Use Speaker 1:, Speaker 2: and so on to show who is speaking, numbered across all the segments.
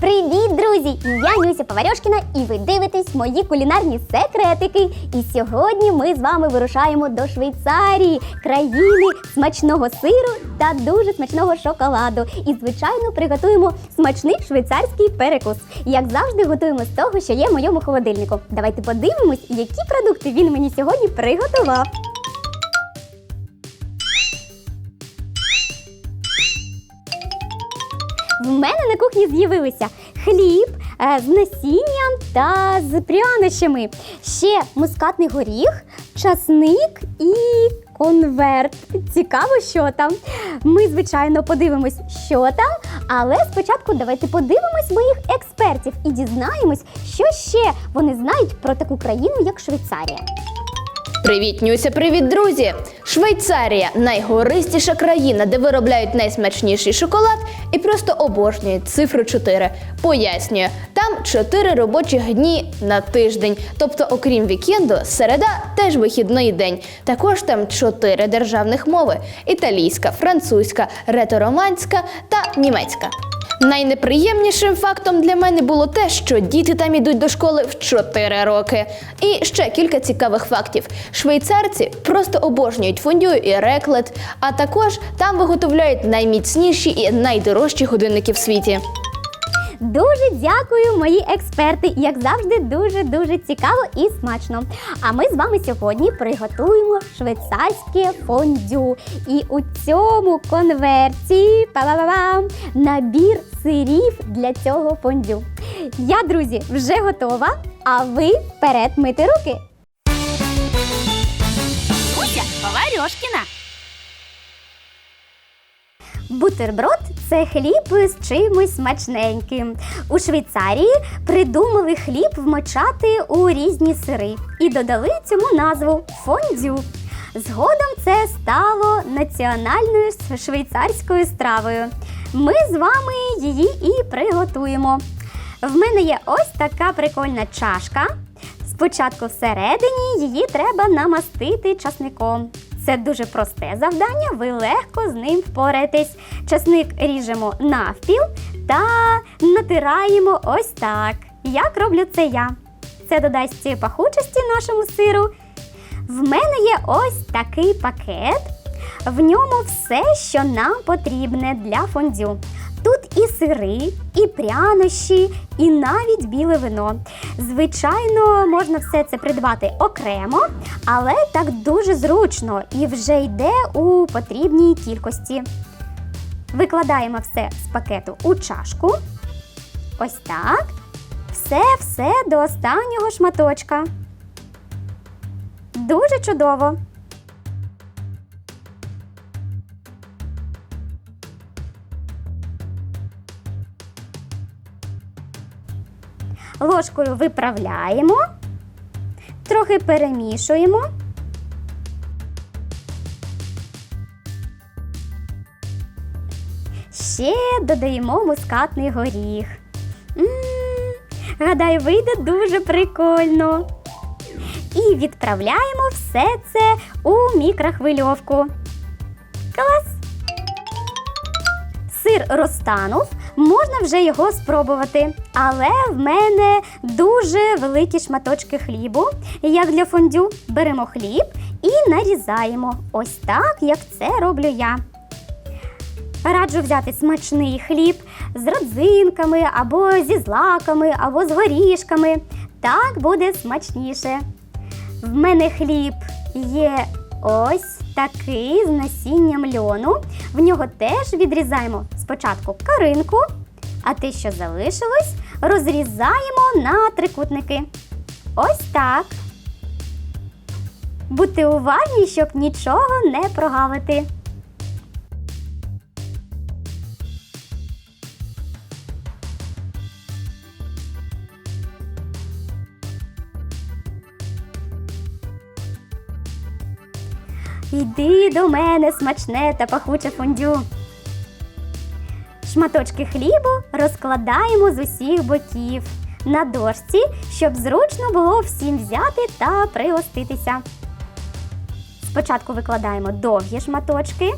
Speaker 1: Привіт, друзі! Я Нюся Поварьошкіна, і ви дивитесь мої кулінарні секретики. І сьогодні ми з вами вирушаємо до Швейцарії, країни смачного сиру та дуже смачного шоколаду. І, звичайно, приготуємо смачний швейцарський перекус. Як завжди, готуємо з того, що є в моєму холодильнику. Давайте подивимось, які продукти він мені сьогодні приготував. В мене на кухні з'явилися хліб е, з насінням та з прянощами, ще мускатний горіх, часник і конверт. Цікаво, що там. Ми, звичайно, подивимось, що там. Але спочатку давайте подивимось моїх експертів і дізнаємось, що ще вони знають про таку країну, як Швейцарія.
Speaker 2: Привіт, Нюся, привіт, друзі! Швейцарія найгористіша країна, де виробляють найсмачніший шоколад і просто обожнюють цифру 4. Пояснюю, там 4 робочих дні на тиждень. Тобто, окрім вікенду, середа теж вихідний день. Також там 4 державних мови: італійська, французька, ретороманська та німецька. Найнеприємнішим фактом для мене було те, що діти там ідуть до школи в 4 роки. І ще кілька цікавих фактів: швейцарці просто обожнюють фондю і реклет, а також там виготовляють найміцніші і найдорожчі годинники в світі.
Speaker 1: Дуже дякую, мої експерти. Як завжди, дуже дуже цікаво і смачно. А ми з вами сьогодні приготуємо швейцарське фондю. І у цьому конверті па-ба-ба-бам, набір сирів для цього фондю. Я, друзі, вже готова. А ви вперед мити руки.
Speaker 3: Нюся Паварьошкіна.
Speaker 1: Бутерброд це хліб з чимось смачненьким. У Швейцарії придумали хліб вмочати у різні сири і додали цьому назву фондю. Згодом це стало національною швейцарською стравою. Ми з вами її і приготуємо. В мене є ось така прикольна чашка. Спочатку всередині її треба намастити часником. Це дуже просте завдання, ви легко з ним впораєтесь. Часник ріжемо навпіл та натираємо ось так. Як роблю це я? Це додасть пахучості нашому сиру. В мене є ось такий пакет. В ньому все, що нам потрібне для фондю. Тут і сири, і прянощі, і навіть біле вино. Звичайно, можна все це придбати окремо, але так дуже зручно і вже йде у потрібній кількості. Викладаємо все з пакету у чашку. Ось так. Все-все до останнього шматочка. Дуже чудово. Ложкою виправляємо, трохи перемішуємо. Ще додаємо мускатний горіх. м гадаю, вийде дуже прикольно. І відправляємо все це у мікрохвильовку. Клас! Сир розтанув, можна вже його спробувати. Але в мене дуже великі шматочки хлібу. Як для фондю беремо хліб і нарізаємо. Ось так, як це роблю я. Раджу взяти смачний хліб з родзинками, або зі злаками, або з горішками. Так буде смачніше. В мене хліб є ось такий з насінням льону. В нього теж відрізаємо спочатку каринку, а те, що залишилось, розрізаємо на трикутники. Ось так. Бути уважні, щоб нічого не прогавити. Йди до мене смачне та пахуче фондю. Шматочки хлібу розкладаємо з усіх боків на дошці, щоб зручно було всім взяти та пригоститися. Спочатку викладаємо довгі шматочки.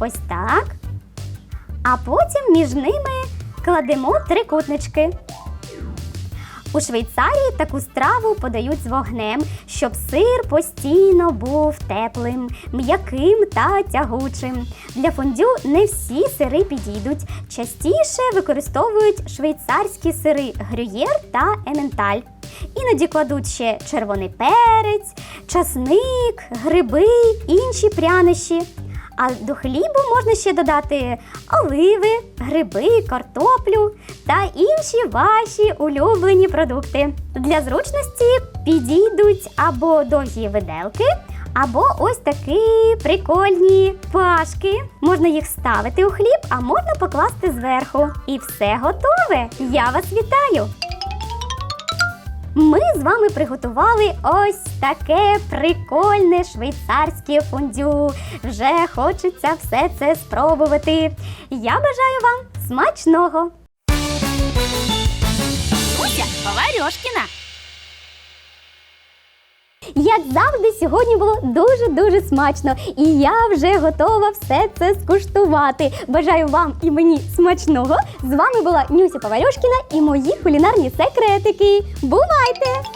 Speaker 1: Ось так. А потім між ними кладемо трикутнички. У Швейцарії таку страву подають з вогнем, щоб сир постійно був теплим, м'яким та тягучим. Для фондю не всі сири підійдуть. Частіше використовують швейцарські сири грюєр та ементаль. Іноді кладуть ще червоний перець, часник, гриби, інші прянощі. А до хлібу можна ще додати оливи, гриби, картоплю та інші ваші улюблені продукти. Для зручності підійдуть або довгі виделки, або ось такі прикольні пашки. Можна їх ставити у хліб, а можна покласти зверху. І все готове. Я вас вітаю! Ми з вами приготували ось таке прикольне швейцарське фондю. Вже хочеться все це спробувати. Я бажаю вам смачного!
Speaker 3: Уся Поварьошкіна.
Speaker 1: Як завжди, сьогодні було дуже-дуже смачно, і я вже готова все це скуштувати. Бажаю вам і мені смачного. З вами була Нюся Поварьошкіна і мої кулінарні секретики. Бувайте!